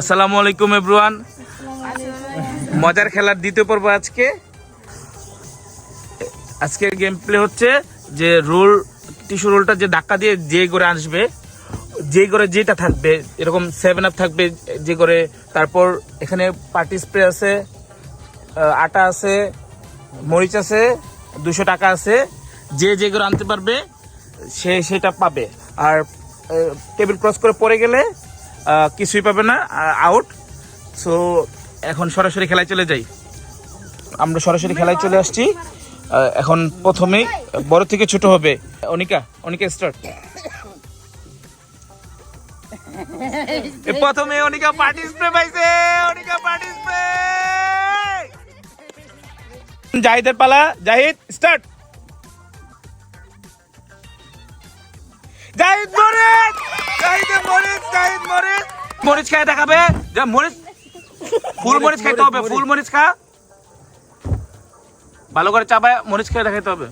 আসসালামু আলাইকুম এভরিওয়ান মজার খেলার দ্বিতীয় পর্ব আজকে। আজকের গেম প্লে হচ্ছে যে রোল টিস্যু রোলটা যে ধাক্কা দিয়ে যে করে আসবে, যে করে যেটা থাকবে, এরকম সেভেন আপ থাকবে যে করে তারপর এখানে পার্টি স্প্রে আছে আটা আছে, মরিচ আছে, দুশো টাকা আছে। যে যে করে আনতে পারবে, সে সেটা পাবে। আর টেবিল ক্রস করে পড়ে গেলে কিছুই পাবে না আউট সো এখন সরাসরি খেলায় চলে যাই। আমরা সরাসরি খেলায় চলে আসছি। এখন প্রথমেই বড় থেকে ছোট হবে। অনিকা অনিকা স্টার্ট প্রথমে অনিকা পার্টি স্প্রে পাইছে, অনিকা পার্টি স্প্রে জাহিদের পালা, জাহিদ স্টার্ট জাহিদ জাহিদ মরিচ খাই দেখাবে? মরিচ। ফুল মরিচ খাইতে হবে ফুল মরিচ। খা। ভালো করে চাপায় মরিচ খেয়ে দেখাইতে হবে।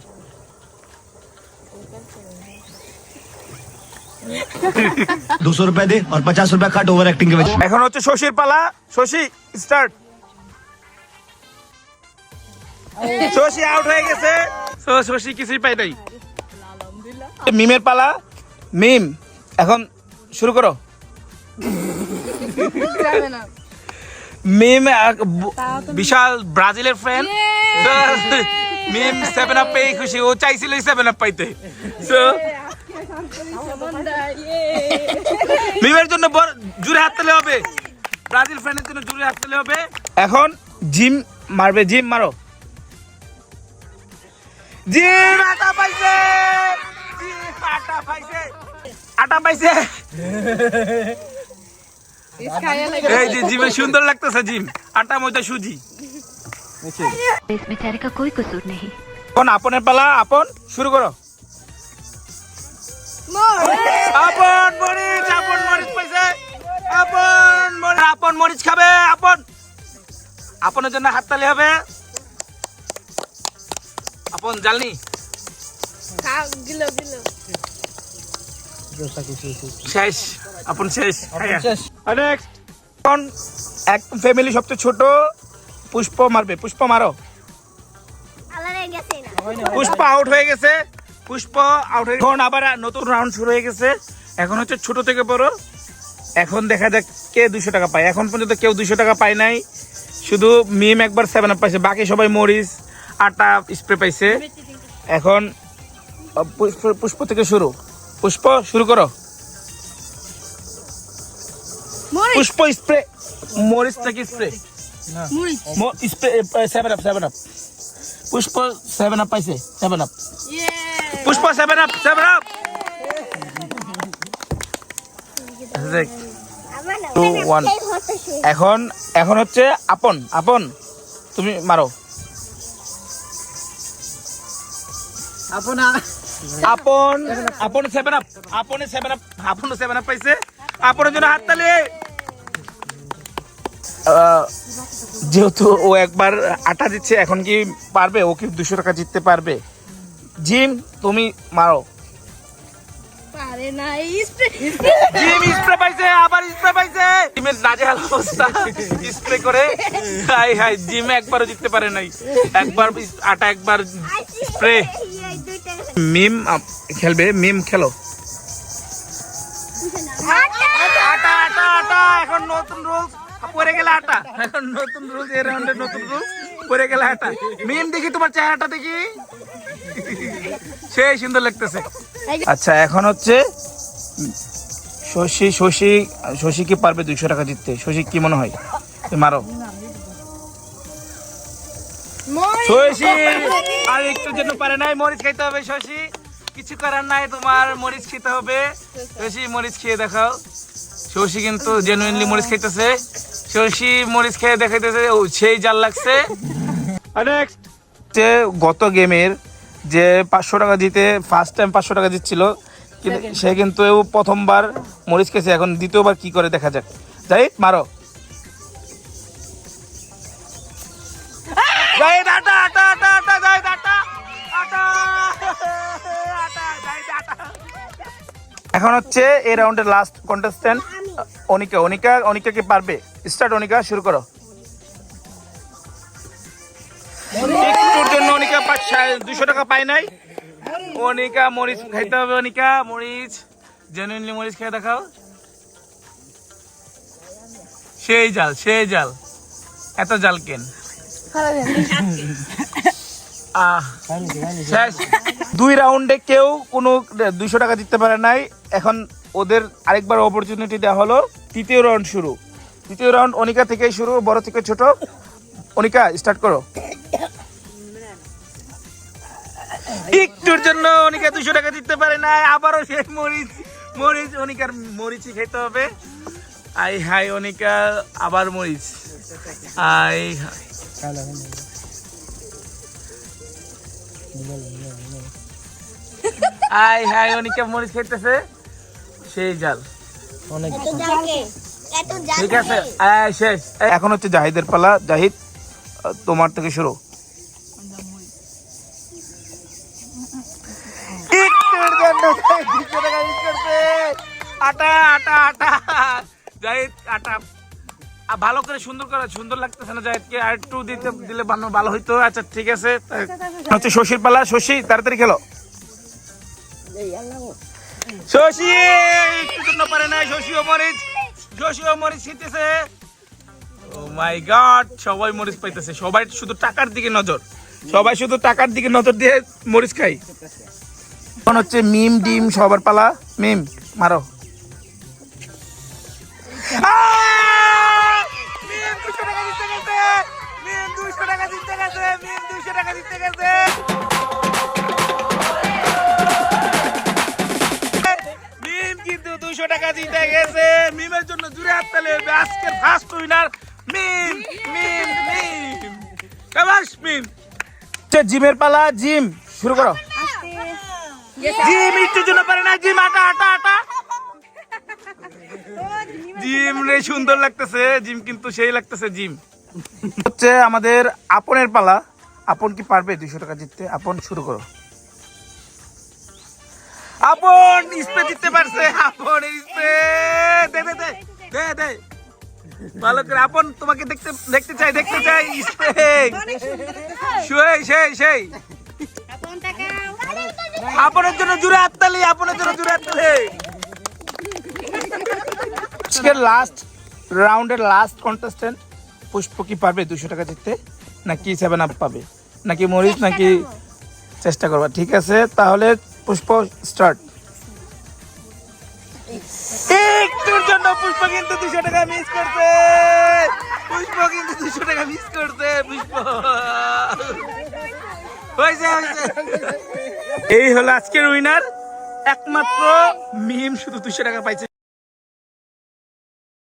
দুশো রুপিয়া দে আর পঞ্চাশ রুপিয়া কাট ওভার অ্যাক্টিং করে এখন হচ্ছে শশীর পালা। শশী স্টার্ট শশী আউট হয়ে গেছে। শশী কিছুই পাই নাই। মিমের পালা। মিম এখন শুরু করো। মিম এক বিশাল ব্রাজিলের ফ্রেন্ড মিম সেভেন আপ পেয়ে খুশি। ও চাইছিল সেভেন আপ পাইতে। So, মিমের জন্য বড় জুড়ে হাত তালে হবে। ব্রাজিল ফ্রেন্ডের জন্য জুড়ে হাত তালে হবে। এখন জিম মারবে। জিম মারো। জিম আটা পাইছে। জিম আটা পাইছে। আটা পাইছে। এই যে জিমে সুন্দর লাগতেছে জিম। আটা মধ্যে সুজি। কোন আপনের পালা? আপন শুরু করো। আপন মরিচ আপন মরিচ পাইছে। আপন মরিচ আপন মরিচ খাবে আপন। আপনের জন্য হাততালি হবে। আপন জালনি। খাও গিলো গিলো। শেষ। আপন শেষ। নেক্সট এখন এক ফ্যামিলি সবচেয়ে ছোট পুষ্প মারবে। পুষ্প মারো। পুষ্প আউট হয়ে গেছে। পুষ্প আউট হয়ে এখন আবার নতুন রাউন্ড শুরু হয়ে গেছে। এখন হচ্ছে ছোট থেকে বড়। এখন দেখা যাক কে দুশো টাকা পায়। এখন পর্যন্ত কেউ দুশো টাকা পায় নাই। শুধু মিম একবার সেভেন আপ পাইছে। বাকি সবাই মরিচ আটা স্প্রে পাইছে। এখন পুষ্প পুষ্প থেকে শুরু। পুষ্প শুরু করো। পুষ্প স্প্রে মরিচ থেকে spray spray seven up seven up Pushpa seven up পাইছে seven up Pushpa seven up seven up two one এখন এখন হচ্ছে আপন আপন। তুমি মারো। আপন আপন সেভেন আপ আপন সেভেন আপ আপন সেভেন আপ পাইছে। আপনের জন্য হাত তালি। যেহেতু ও একবার আটা দিচ্ছে এখন কি পারবে? ও কি দুশো টাকা জিততে পারবে? জিম তুমি মারো। জিম স্প্রে পাইছে আবার স্প্রে পাইছে। জিমের নাজেহাল অবস্থা। স্প্রে করে। হাই হাই জিম একবারও জিততে পারে নাই। একবার আটা একবার স্প্রে মিম আপ- খেলবে মিম খেলো। আটা আটা আটা এখন নতুন রুলস পরে গেলে আটা। এখন নতুন রুলস এর রাউন্ডে নতুন রুলস পরে গেলে আটা। মিম দেখি তোমার চেহারাটা দেখি। সেই সুন্দর লাগতেছে। আচ্ছা এখন হচ্ছে শশী শশী শশী কি পারবে দুইশো টাকা জিততে? শশী কি মনে হয়? মারো। শশী! আর একটু জন্য পারে নাই মরিচ খাইতে হবে শশী। কিছু করার নাই তোমার মরিচ খেতে হবে। শশী মরিচ খেয়ে দেখাও। শশী কিন্তু জেনুইনলি মরিচ খাইতেছে। শশী মরিচ খেয়ে দেখাইতেছে ও সেই জাল লাগছে। নেক্সট যে গত গেমের যে পাঁচশো টাকা জিতে ফার্স্ট টাইম পাঁচশো টাকা জিতছিল কিন্তু সে কিন্তু প্রথমবার মরিচ খেয়েছে। এখন দ্বিতীয়বার কি করে দেখা যাক। যাই মারো। জাহিদ আটা আটা আটা আটা জাহিদ আটা আটা এখন হচ্ছে এই রাউন্ডের লাস্ট কন্টেস্ট্যান্ট অনিকা অনিকা অনিকা কি পারবে? স্টার্ট অনিকা, শুরু করো। একটুর জন্য অনিকা দুশো টাকা পায় নাই। অনিকা, মরিচ খাইতে হবে, অনিকা, মরিচ জেনুইনলি মরিচ খেয়ে দেখাও। সেই জাল সেই জাল। এত জাল কেন। দুই রাউন্ডে কেউ কোনো দুইশো টাকা দিতে পারে নাই। এখন ওদের আরেকবার অপরচুনিটি দেওয়া হলো। তৃতীয় রাউন্ড শুরু। তৃতীয় রাউন্ড অনিকা থেকেই শুরু, বড় থেকে ছোট। অনিকা স্টার্ট করো। একটুর জন্য অনিকা দুশো টাকা দিতে পারে না আবারও সে মরিচ মরিচ, অনিকার মরিচই খেতে হবে। আই হাই, অনিকা, আবার মরিচ। আই আই হাই অনিকা মরিচ খেতেছে সেই জাল ঠিক আছে। শেষ। এখন হচ্ছে জাহিদের পালা। জাহিদ তোমার থেকে শুরু। একটুর জন্য জাহিদ 200 টাকা miss করছে। আটা আটা আটা। জাহিদ আটা। ভালো করে সুন্দর করে সুন্দর লাগতেছে না জাহিদকে আর একটু দিতে দিলে বানানো ভালো হইতো। আচ্ছা ঠিক আছে। তা- হচ্ছে শশীর পালা। শশী তাড়াতাড়ি খেলো। শশী একটু জন্য পারে না শশী ও মরিচ। শশী ও মরিচ খেতেছে। ও মাই গড সবাই মরিচ পাইতেছে। সবাই শুধু টাকার দিকে নজর। সবাই শুধু টাকার দিকে নজর দিয়ে মরিচ খাই। এখন হচ্ছে মিম ডিম সবার পালা। মিম মারো। দুশো টাকা জিতে গেছে। মিমের জন্য জুড়ে হাত তালে হবে। আজকের ফার্স্ট উইনার মিম মিম মিম। কাবাস, মিম। জিমের পালা, জিম। শুরু করো। জিম, একটু জন্য পারে না, জিম, আটা আটা আটা। জিম রে, সুন্দর লাগতেছে। জিম কিন্তু সেই লাগতেছে, জিম। হচ্ছে আমাদের আপনের পালা। আপন কি পারবে দুইশো টাকা জিততে? আপন শুরু করো। আপন স্প্রে দিতে পারছে, আপন স্প্রে। দে দে দে দে দে। ভালো করে আপন তোমাকে দেখতে দেখতে চাই দেখতে চাই, স্প্রে। সেই সেই সেই আপনের জন্য জুড়ে হাততালি, আপনের জন্য জুড়ে হাততালি। আজকের লাস্ট রাউন্ডের লাস্ট কন্টেস্টেন্ট পুষ্প কি পারবে দুশো টাকা জিততে? নাকি সেভেন আপ পাবে? নাকি মরিচ, নাকি চেষ্টা করবা? ঠিক আছে, তাহলে পুষ্প স্টার্ট একটুর জন্য পুষ্প কিন্তু দুশো টাকা মিস করছে। পুষ্প কিন্তু দুশো টাকা মিস করছে, পুষ্প। এই হলো আজকের উইনার একমাত্র মিম শুধু দুশো টাকা পাইছে।